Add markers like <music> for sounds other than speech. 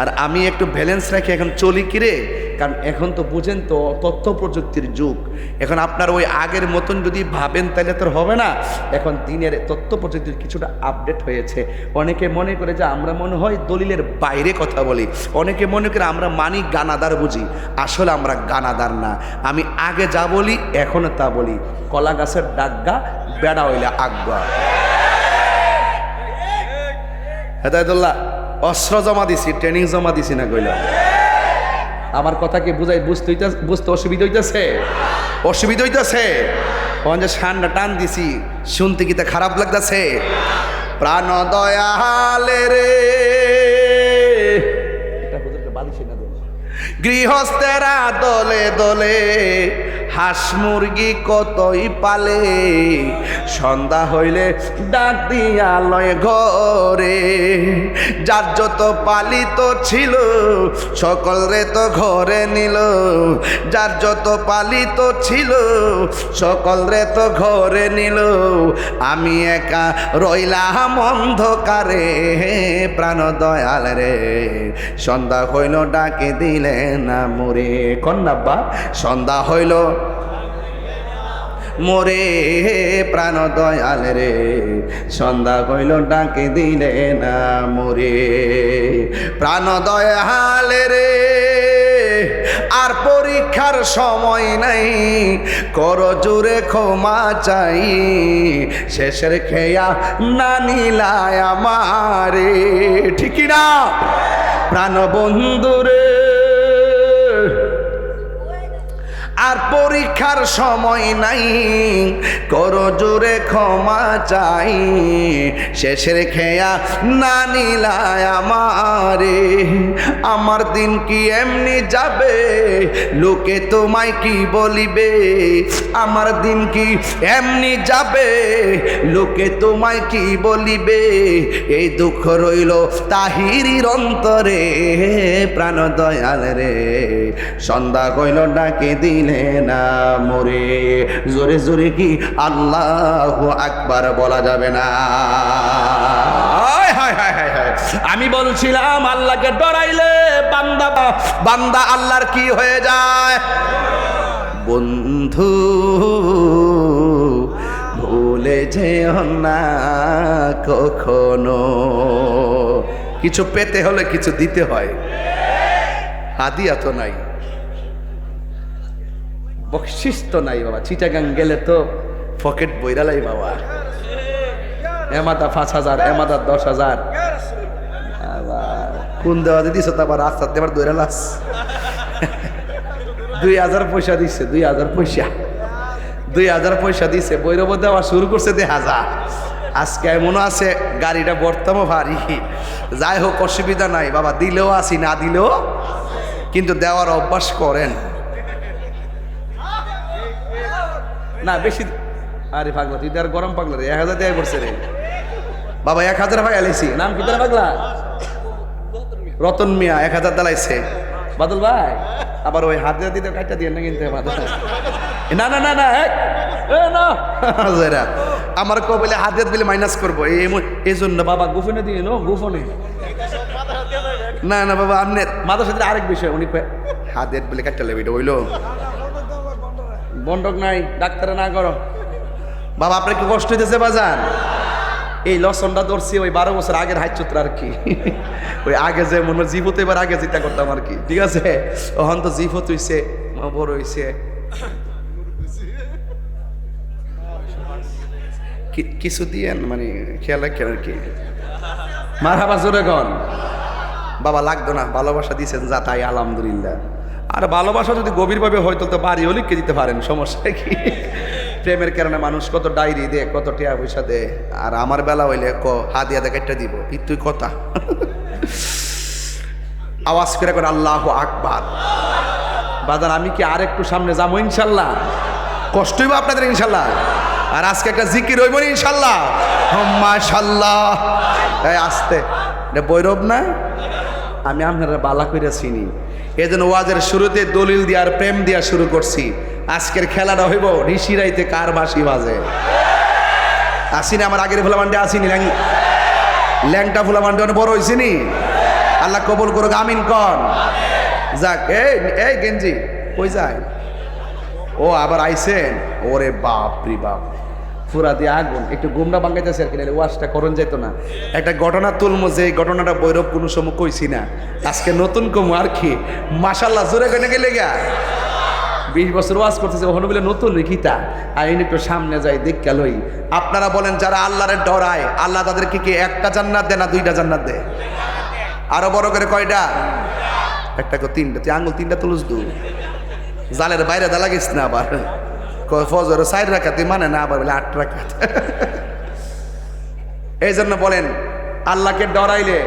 আর আমি একটু ব্যালেন্স রাখি এখন চলি কিরে কারণ এখন তো বুঝেন তো তথ্য প্রযুক্তির যুগ। এখন আপনার ওই আগের মতন যদি ভাবেন, তাহলে তো হবে না। এখন দিনের তথ্য প্রযুক্তির কিছুটা আপডেট হয়েছে। অনেকে মনে করে যে আমরা মনে হয় দলিলের বাইরে কথা বলি। অনেকে মনে করে আমরা মানি গানাদার বুঝি। আসলে আমরা গানাদার না। আমি আগে যা বলি এখনও তা বলি। কলা গাছের ডাগ্গা বেড়া হইলে আজ্ঞা হেদায়তুল্লাহ। অস্ত্র জমা দিছি ট্রেনিং জমা দিছি না কইলাম আমার কথা কি বুঝাই, বুঝতে বুঝতে অসুবিধা হইতেছে? অসুবিধা হইতেছে? যে সান্ডা টান দিছি, শুনতে কি তা খারাপ লাগতেছে? প্রাণ দয়ালে রে। গৃহস্থেরা দলে দলে হাঁস মুরগি কতই পালে? সন্ধ্যা হইলে ডাক দিয়া লয় ঘরে। যার যত পালিত ছিল, সকল রে তো ঘরে নিল। যার যত পালিত ছিল, সকল রে তো ঘরে নিল। আমি একা রইলাম অন্ধকারে, প্রাণ দয়াল রে। সন্ধ্যা হইল ডাকে দিলে না মরে কন্যাব্বা সন্ধ্যা হইল মোরে প্রাণ দয়াল রে। সন্ধ্যা কইল, ডাকে দিলে না মোরে। প্রাণ দয়াল রে, আর পরীক্ষার সময় নাই। কর জুড়ে ক্ষমা চাই। শেষের খেয়া না নিলায় আমারে। ঠিকই না প্রাণ বন্ধুরে আর পরীক্ষার সময় নাই। করো জোরে ক্ষমা চাই। শেষের খেয়া না নিলায় আমারে। আমার দিন কি এমনি যাবে? লোকে তোমায় কি বলিবে? আমার দিন কি এমনি যাবে? লোকে তোমায় কি বলিবে? এই দুঃখ রইল তাহিরির অন্তরে প্রাণ দয়াল রে। সন্ধ্যা কইল ডাকে দিলে না মোরে। জোরে জোরে কি আল্লাহ আকবার বলা যাবে না? হায় হায় হায়। আমি বলছিলাম, আল্লাহকে ডরাইলে বান্দা বান্দা আল্লাহর কি হয়ে যায়? বন্ধু, ভুলে যেও না কখনো। কিছু পেতে হলে কিছু দিতে হয়। হাদিয়া তো নাই। বকশিস তো নাই বাবা। চিটাগাং গেলে তো পকেট বইরালাই বাবা। এমাদা পাঁচ হাজার, এমাদা দশ হাজার। কোন দেওয়া দিস তো আবার রাস্তাতে আবার দৈরালাস দুই হাজার পয়সা দিছে, দুই হাজার পয়সা। দুই হাজার পয়সা দিছে বৈরব দেওয়া শুরু করছে দুই হাজার। আজকে এমনও আছে, গাড়িটা বর্তমান ভারী। যাই হোক, অসুবিধা নাই। বাবা, দিলেও আসি না দিলেও কিন্তু দেওয়ার অভ্যাস করেন। না, বেশি আরে পাগলা, তুই তো আর গরম পাগলা রে, এক হাজার দেয়া করছে রে। বাবা, এক হাজার ভাই আলাইছি নাম কি তোর পাগলা? রতন মিয়া এক হাজার দালাইছে বাদল ভাই আবার ওই হাতে দিতে কাটটা দিয়ে না কিনতে না না না না না। <laughs> আমার কবলে হাতে বলে মাইনাস করব। এই জন্য বাবা গুফনে দিয়ে নো গুফনে না না বাবা আপনার মাথার সাথে আরেক বিষয় উনি কয়, হাতে বলে কাটটা লেবে এটা হইল বন্ডক নাই ডাক্তারে না করো। বাবা আপনার কি কষ্ট হইতেছে বাজান? এই লসনটা ধরছি, ওই বারো বছর আগের হাইচুত্র আর কি। <laughs> ওই আগে যে মনে হয় জীবত এবার আগে চিন্তা করতাম আর কি। ঠিক আছে? ওখান তো জীবত হইছে বড় হইছে। কিছু দিয়েন মানে খেয়াল রাখেন আর কি। মার হাবা জোরে গন বাবা লাগতো না, ভালোবাসা দিয়েছেন যা তাই, আলহামদুলিল্লাহ। আর ভালোবাসা যদি গভীরভাবে হয়তো তো বাড়ি হলে কে দিতে পারেন, সমস্যা কি? প্রেমের কারণে মানুষ কত ডায়েরি দে কত টিয়া পয়সা দে আর আমার বেলা হইলে ক হাদিয়া দেখে একটা দিব। তুই কথা। আওয়াজ করে করে আল্লাহ আকবার। বাদান আমি কি আর একটু সামনে যাব, ইনশাল্লাহ? কষ্ট হইব আপনাদের, ইনশাল্লাহ? আর আজকে একটা জিকির হইব ইনশাল্লাহ? মাশাল্লাহ। এই আসতে। এটা বৈরব না? আমি আপনারা বালা করে চিনি। এই জন্য ওয়াজের শুরুতে দলিল দিয়ে আর প্রেম দিয়া শুরু করছি। আজকের খেলাটা হইব ঋষি রাইতে কার বাসি বাজে? আসিনি আমার আগের ফুলামান্ডে আসিনি, ল্যাং ল্যাংটা ফুলামান্ডে অনেক বড় হয়েছিনি আল্লাহ কবুল করুক, আমিন কন। যাক, এই এই গেঞ্জি, কই যায়? ও আবার আইসেন ওরে বাপ রে বাপ। পুরা দিয়ে আগুন, একটু গুমরা বাঙ্গাইতেছে আর কি ওয়াশটা করণ যেত না। একটা ঘটনা তুলমো যে ঘটনাটা বৈরব কোনো সময় কইছি না। আজকে নতুন কমু আর কি। মাসাল্লাহ জোরে কেনে গেলে গা। বিশ বছর ওয়াজ করতেছে, ওখানে বলে, নতুন রেখিতা আর এই একটু সামনে যাই দেখ লই। আপনারা বলেন, যারা আল্লাহরে ডরায়, আল্লাহ তাদেরকে কি একটা জান্নাত দেয় না দুইটা জান্নাত দেয়? আরও বড় করে কয়টা? একটা করে তিনটা। তুই আঙুল তিনটা তুলুস দু। জালের বাইরে দা লাগিস না আবার। ফজর সাইড রাখা তুই মানে না আবার বলে আট রাখা <laughs> এই জন্য বলেন, আল্লাহকে ডরাইলে